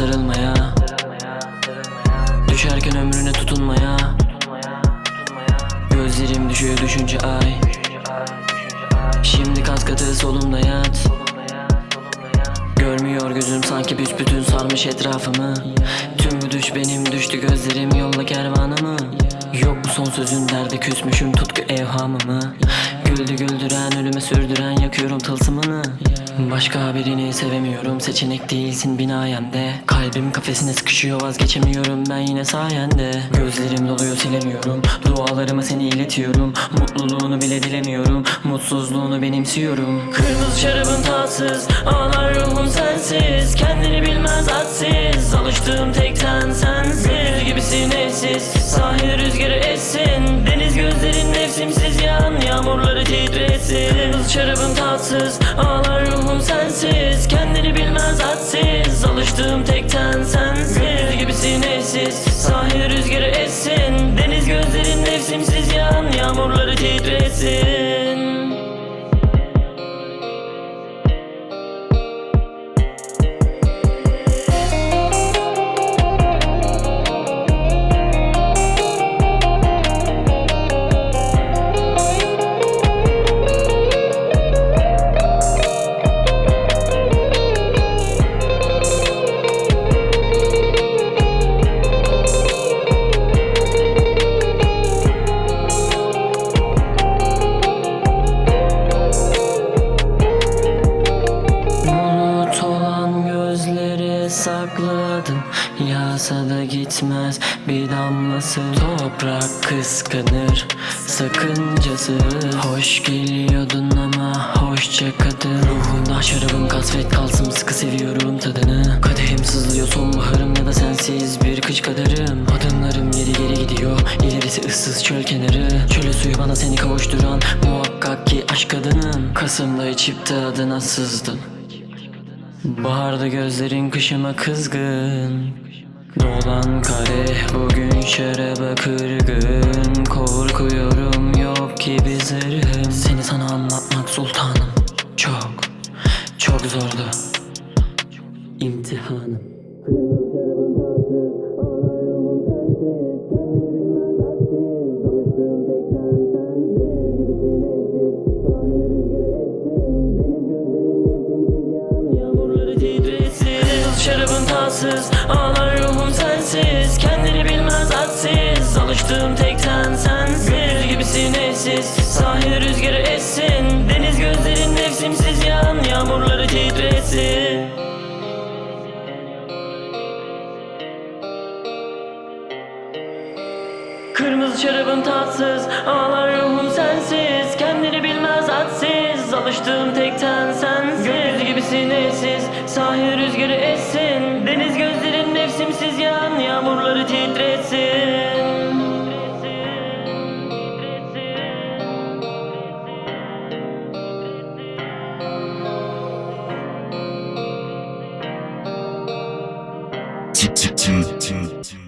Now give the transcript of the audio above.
sarılmaya Düşerken ömrüne tutunmaya Gözlerim düşüyor düşünce ay. Şimdi kat katı solumda yat Görmüyor gözüm sanki büsbütün sarmış etrafımı. Tüm bu düş benim düştü gözlerim yolla kervanımı. Yok bu son sözün derde küsmüşüm tutku evhamımı Güldü güldüren ölüme sürdüren yakıyorum tılsımını. Başka birini sevemiyorum seçenek değilsin binayemde Kalbim kafesine sıkışıyor vazgeçemiyorum ben yine sayende. Gözlerim doluyor silemiyorum. Dualarımı seni iletiyorum. Mutluluğunu bile dilemiyorum. Mutsuzluğunu benimsiyorum. Kırmızı şarabın tatsız ağlar ruhum sensiz. Kendini bilmez hadsiz. Alıştığım tek sen sensiz Gibisin eşsiz sahil rüzgarı essin. Deniz gözlerin mevsimsiz yan yağmurları titresin Kırmızı şarabın tatsız ağlar ruhum sensiz Kendini bilmez hadsiz alıştığım tek ten sensiz. Gibisin eşsiz sahil rüzgarı essin Deniz gözlerin mevsimsiz sakladım. Yağsa da gitmez bir damlası. Toprak kıskanır sakıncası. Hoş geliyordun ama hoşça kadın. Ruhunda şarabım kasvet kalsın sıkı seviyorum tadını. Kadehim sızlıyor sonbaharım ya da sensiz bir kış kadarım. Adımlarım geri geri gidiyor ilerisi ıssız çöl kenarı. Çölü suyu bana seni kavuşturan muhakkak ki aşk kadınım. Kasım'da içip de adına sızdım Baharda gözlerin kışıma kızgın. Dolan kadeh bugün şaraba kırgın Korkuyorum yok ki bir zırhım. Seni sana anlatmak sultanım. Çok, çok zordu. İmtihanım Tatsız Ağlar ruhum sensiz Kendini bilmez hadsiz. Alıştığım tek sen sensiz Gibisin eşsiz Sahil rüzgarı essin Deniz gözlerin mevsimsiz yan Yağmurları titresin Kırmızı şarabın tatsız Ağlar ruhum sensiz Kendini bilmez hadsiz. Alıştığım tek ten sensiz Gökyüzü gibisin eşsiz Sahil rüzgarı essin Deniz gözlerin mevsimsiz yağan yağmurları titretsin. Tut tut tut